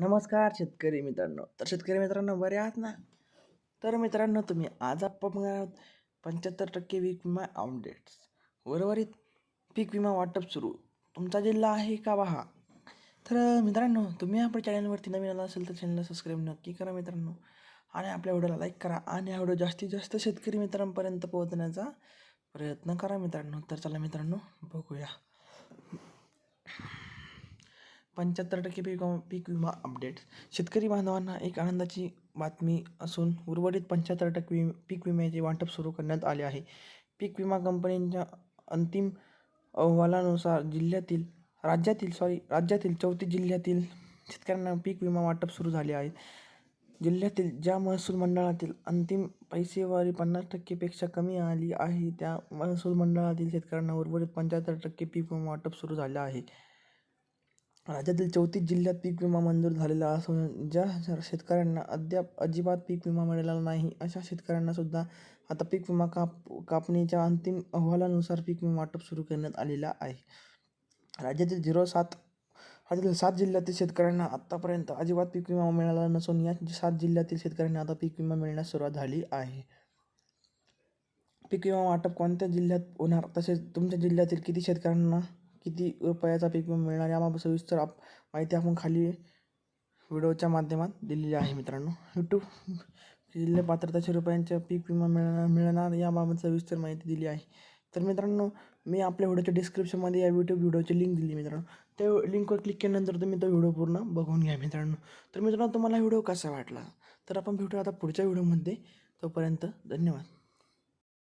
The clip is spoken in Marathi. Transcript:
नमस्कार शेतकरी मित्रांनो. तर शेतकरी मित्रांनो बरे आहात ना? तर मित्रांनो तुम्ही आज आपण बघणार आहोत पंच्याहत्तर टक्के पीक विमा अपडेट्स उर्वरित पीक विमा वाटप सुरू. तुमचा जिल्हा आहे का पहा तर मित्रांनो तुम्ही आपल्या चॅनलवरती नवीन आला असेल तर चॅनलला सबस्क्राईब नक्की करा मित्रांनो. आणि आपल्या व्हिडिओला लाईक करा आणि हा व्हिडिओ जास्तीत जास्त शेतकरी मित्रांपर्यंत पोहोचण्याचा प्रयत्न करा मित्रांनो. तर चला मित्रांनो बघूया. पंच्याहत्तर टक्के पीक पीक विमा अपडेट शेतकरी बांधवांना एक आनंदाची बातमी असून उर्वरित पंच्याहत्तर टक्के वि पीक विम्याचे वाटप सुरू करण्यात आले आहे. पीक विमा कंपनींच्या अंतिम अहवालानुसार जिल्ह्यातील राज्यातील सॉरी राज्यातील चौथी जिल्ह्यातील शेतकऱ्यांना पीक विमा वाटप सुरू झाले आहे. जिल्ह्यातील ज्या महसूल मंडळातील अंतिम पैसेवारी पन्नास टक्केपेक्षा कमी आली आहे त्या महसूल मंडळातील शेतकऱ्यांना उर्वरित पंच्याहत्तर टक्के पीक विमा वाटप सुरू झाले आहे. राज्यातील चौतीस जिल्ह्यात पीक विमा मंजूर झालेला असून ज्या शेतकऱ्यांना अद्याप अजिबात पीक विमा मिळालेला नाही अशा शेतकऱ्यांना सुद्धा आता पीक विमा काप कापणीच्या अंतिम अहवालानुसार पीक विमा वाटप सुरू करण्यात आलेला आहे. राज्यातील झिरो सात राज्यातील सात जिल्ह्यातील शेतकऱ्यांना आत्तापर्यंत अजिबात पीक विमा मिळाला नसून या सात जिल्ह्यातील शेतकऱ्यांना आता पीक विमा मिळण्यास सुरुवात झाली आहे. पीक विमा वाटप कोणत्या जिल्ह्यात होणार तसेच तुमच्या जिल्ह्यातील किती शेतकऱ्यांना किती रुपयाचा पीक विमा मिळणार याबाबत सविस्तर आप माहिती आपण खाली व्हिडिओच्या माध्यमात दिलेली आहे मित्रांनो. यूट्यूब जिल्हे पात्रताशे रुपयांच्या पीक विमा मिळणार मिळणार याबाबत सविस्तर माहिती दिली आहे. तर मित्रांनो मी आपल्या व्हिडिओच्या डिस्क्रिप्शनमध्ये या यूट्यूब व्हिडिओची लिंक दिली मित्रांनो. त्या लिंकवर क्लिक केल्यानंतर तुम्ही तो व्हिडिओ पूर्ण बघून घ्या मित्रांनो. तर मित्रांनो तुम्हाला व्हिडिओ कसा वाटला? तर आपण भेटू आता पुढच्या व्हिडिओमध्ये. तोपर्यंत धन्यवाद.